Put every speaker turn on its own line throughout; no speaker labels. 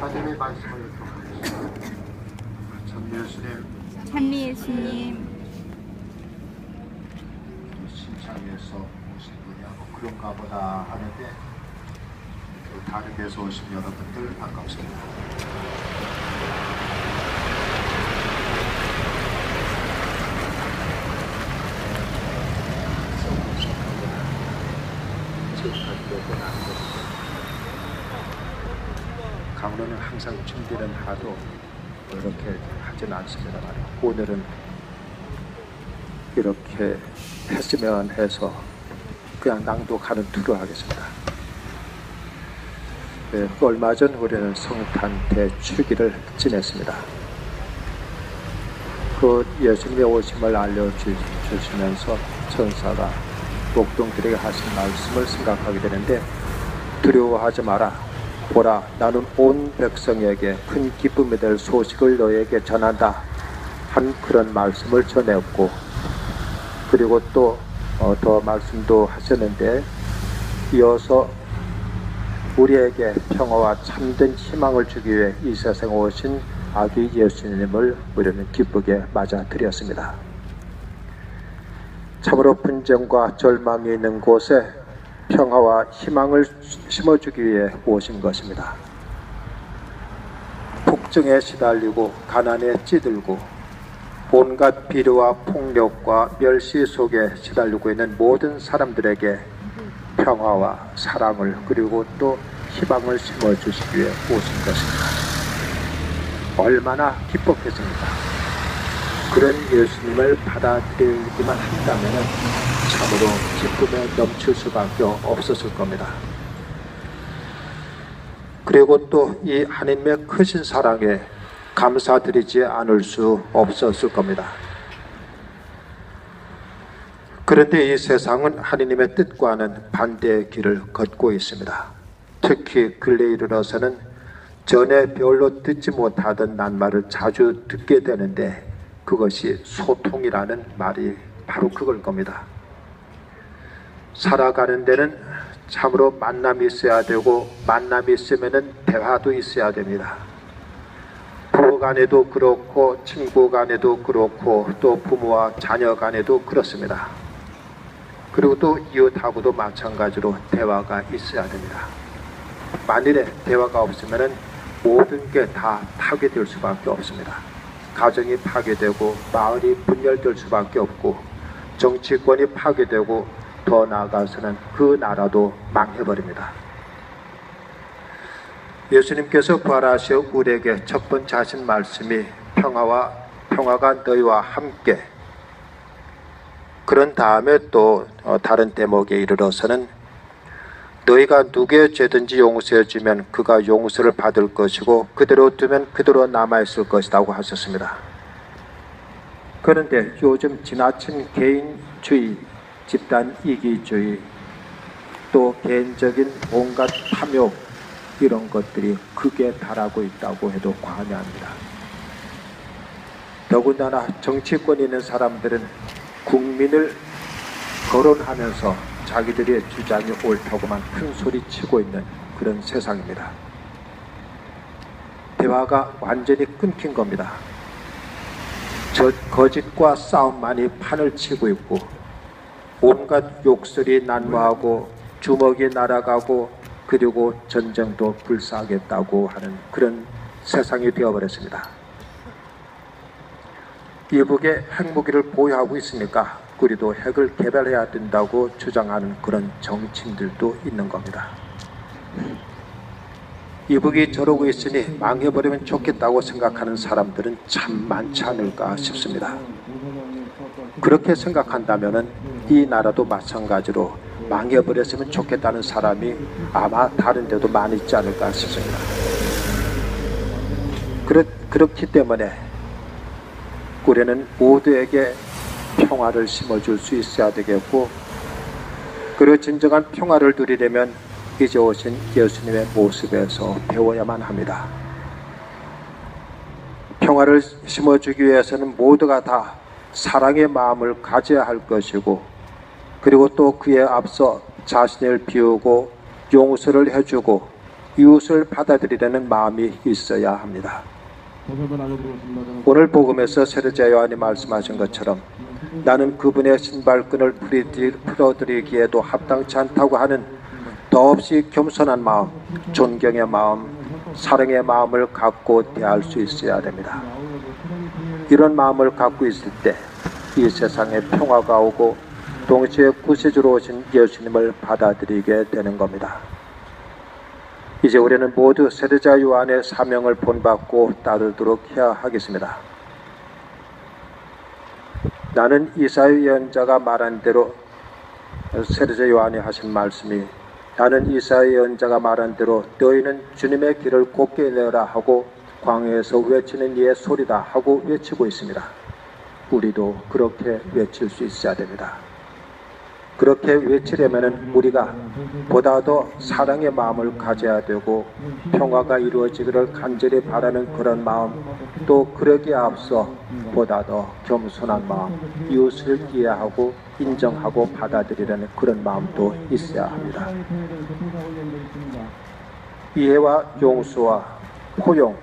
하나님의 말씀을 참 예수님.
찬미 예수님,
신창에서 오신 분이 하고 그런가 보다 하는데 또 다른 데서 오신 여러분들 반갑습니다. 강로는 항상 준비는 하도 이렇게 하진 않습니다만 오늘은 이렇게 했으면 해서 그냥 낭독하는 투로 하겠습니다. 네, 얼마 전 우리는 성탄 대축일을 지냈습니다. 그 예수님의 오심을 알려주시면서 천사가 목동들에게 하신 말씀을 생각하게 되는데 두려워하지 마라. 보라, 나는 온 백성에게 큰 기쁨이 될 소식을 너에게 전한다. 한 그런 말씀을 전했고 그리고 또더 말씀도 하셨는데 이어서 우리에게 평화와 참된 희망을 주기 위해 이 세상에 오신 아기 예수님을 우리는 기쁘게 맞아들였습니다. 참으로 분쟁과 절망이 있는 곳에 평화와 희망을 심어주기 위해 오신 것입니다. 폭정에 시달리고 가난에 찌들고 온갖 비료와 폭력과 멸시 속에 시달리고 있는 모든 사람들에게 평화와 사랑을 그리고 또 희망을 심어주시기 위해 오신 것입니다. 얼마나 기뻤겠습니까? 그런 예수님을 받아들이기만 한다면 참으로 기쁨에 넘칠 수밖에 없었을 겁니다. 그리고 또 이 하나님의 크신 사랑에 감사드리지 않을 수 없었을 겁니다. 그런데 이 세상은 하나님의 뜻과는 반대의 길을 걷고 있습니다. 특히 근래 이르러서는 전에 별로 듣지 못하던 낱말을 자주 듣게 되는데 그것이 소통이라는 말이 바로 그걸 겁니다. 살아가는 데는 참으로 만남이 있어야 되고 만남이 있으면 대화도 있어야 됩니다. 부부 간에도 그렇고 친구 간에도 그렇고 또 부모와 자녀 간에도 그렇습니다. 그리고 또 이웃하고도 마찬가지로 대화가 있어야 됩니다. 만일에 대화가 없으면 모든 게다 파괴될 수밖에 없습니다. 가정이 파괴되고 마을이 분열될 수밖에 없고 정치권이 파괴되고 더 나아가서는 그 나라도 망해버립니다. 예수님께서 부활하셔 우리에게 첫 번째 하신 말씀이 평화와 평화가 너희와 함께 그런 다음에 또 어, 다른 대목에 이르러서는 너희가 누구의 죄든지 용서해 주면 그가 용서를 받을 것이고 그대로 두면 그대로 남아 있을 것이라고 하셨습니다. 그런데 요즘 지나친 개인주의, 집단 이기주의, 또 개인적인 온갖 탐욕 이런 것들이 극에 달하고 있다고 해도 과언이 아닙니다. 더군다나 정치권에 있는 사람들은 국민을 거론하면서 자기들의 주장이 옳다고만 큰 소리 치고 있는 그런 세상입니다. 대화가 완전히 끊긴 겁니다. 저 거짓과 싸움만이 판을 치고 있고 온갖 욕설이 난무하고 주먹이 날아가고 그리고 전쟁도 불사하겠다고 하는 그런 세상이 되어버렸습니다. 이북에 핵무기를 보유하고 있으니까 우리도 핵을 개발해야 된다고 주장하는 그런 정치인들도 있는 겁니다. 이북이 저러고 있으니 망해버리면 좋겠다고 생각하는 사람들은 참 많지 않을까 싶습니다. 그렇게 생각한다면 이 나라도 마찬가지로 망해버렸으면 좋겠다는 사람이 아마 다른 데도 많이 있지 않을까 싶습니다. 그렇, 그렇기 때문에 우리는 모두에게 평화를 심어줄 수 있어야 되겠고 그리고 진정한 평화를 누리려면 이제 오신 예수님의 모습에서 배워야만 합니다. 평화를 심어주기 위해서는 모두가 다 사랑의 마음을 가져야 할 것이고 그리고 또 그에 앞서 자신을 비우고 용서를 해주고 이웃을 받아들이려는 마음이 있어야 합니다. 오늘 복음에서 세르자 요한이 말씀하신 것처럼 나는 그분의 신발끈을 풀어드리기에도 합당치 않다고 하는 더없이 겸손한 마음, 존경의 마음, 사랑의 마음을 갖고 대할 수 있어야 됩니다. 이런 마음을 갖고 있을 때 이 세상에 평화가 오고 동시에 구세주로 오신 예수님을 받아들이게 되는 겁니다. 이제 우리는 모두 세르자 요한의 사명을 본받고 따르도록 해야 하겠습니다. 나는 이사의 예언자가 말한 대로 세르자 요한이 하신 말씀이 나는 이사의 예언자가 말한 대로 너희는 주님의 길을 곱게 내라 하고 광야에서 외치는 이의 소리다 하고 외치고 있습니다. 우리도 그렇게 외칠 수 있어야 됩니다. 그렇게 외치려면 우리가 보다 더 사랑의 마음을 가져야 되고 평화가 이루어지기를 간절히 바라는 그런 마음 또 그러기에 앞서 보다 더 겸손한 마음 이웃을 이해하고 인정하고 받아들이려는 그런 마음도 있어야 합니다. 이해와 용서와 포용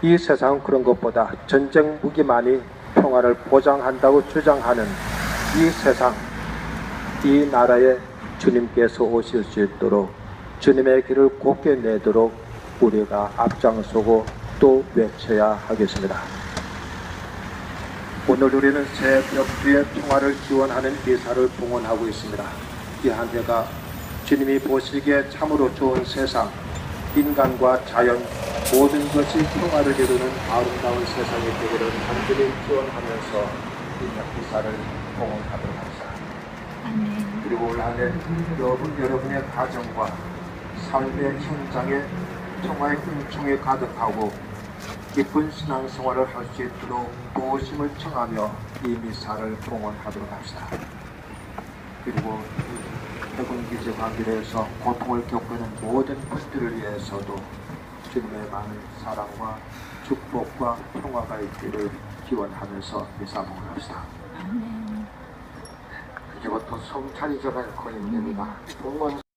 이 세상 그런 것보다 전쟁 무기만이 평화를 보장한다고 주장하는 이 세상 이 나라에 주님께서 오실 수 있도록 주님의 길을 곱게 내도록 우리가 앞장서고 또 외쳐야 하겠습니다. 오늘 우리는 새 벽주의 평화를 기원하는 미사를 봉헌하고 있습니다. 이한 해가 주님이 보시기에 참으로 좋은 세상, 인간과 자연, 모든 것이 평화를 이루는 아름다운 세상이 되기를 간절히 기원하면서 이 미사를 봉헌하도록 합시다. 그리고 올 한해 여러분, 여러분의 가정과 삶의 현장에 평화의 은총이 가득하고 기쁜 신앙생활을 할 수 있도록 도우심을 청하며 이 미사를 봉헌하도록 합시다. 그리고 이 해군 기지 관계에서 고통을 겪고 있는 모든 분들을 위해서도 주님의 많은 사랑과 축복과 평화가 있기를 기원하면서 미사 봉헌합시다. 성찬이 전할 거입니다. 봉헌